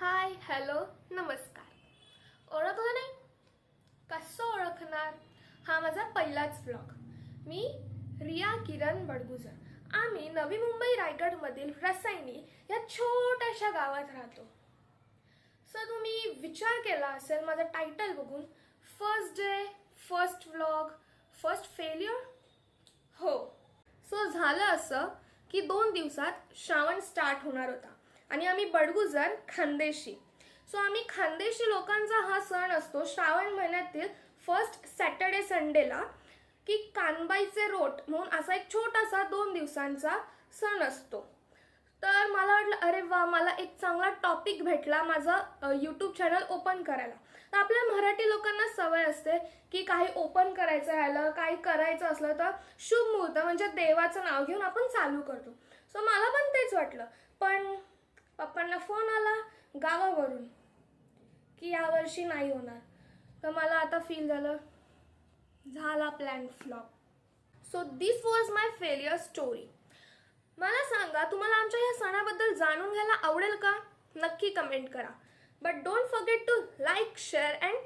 Hi hello नमस्कार. ओळखलं नाही? कसं ओळखणार? हा माझा पहिलाच ब्लॉग मी रिया किरण बडगुजर. आम्ही नवी मुंबई रायगडमधील रसायनी या छोट्याशा गावात राहतो. सर तुम्ही विचार केला असेल माझं टायटल बघून. First day first vlog first failure हो. सो झालं असं की दोन दिवसात श्रावण स्टार्ट होणार होता. आणि आम्ही बडगुजर खानदेशी. सो आम्ही खानदेशी लोकांचा हा सण असतो श्रावण महिन्यातील फर्स्ट सॅटर्डे संडेला की कानबाईचे रोट म्हणून असा एक छोटासा दोन दिवसांचा सण असतो. तर मला वाटलं अरे वा मला एक चांगला टॉपिक भेटला माझं यूट्यूब चॅनल ओपन करायला. तर आपल्या मराठी लोकांना सवय असते की काही ओपन करायचं राहिलं काही करायचं असलं तर शुभ मुहूर्त म्हणजे देवाचं नाव घेऊन आपण चालू करतो. सो मला पण तेच वाटलं. पण पप्पांना फोन आला गावावरून की यावर्षी नाही होणार. तर मला आता फील झालं झाला plan flop so this was my failure story मला सांगा तुम्हाला आमच्या या सणाबद्दल जाणून घ्यायला आवडेल का? नक्की कमेंट करा. But don't forget to like share and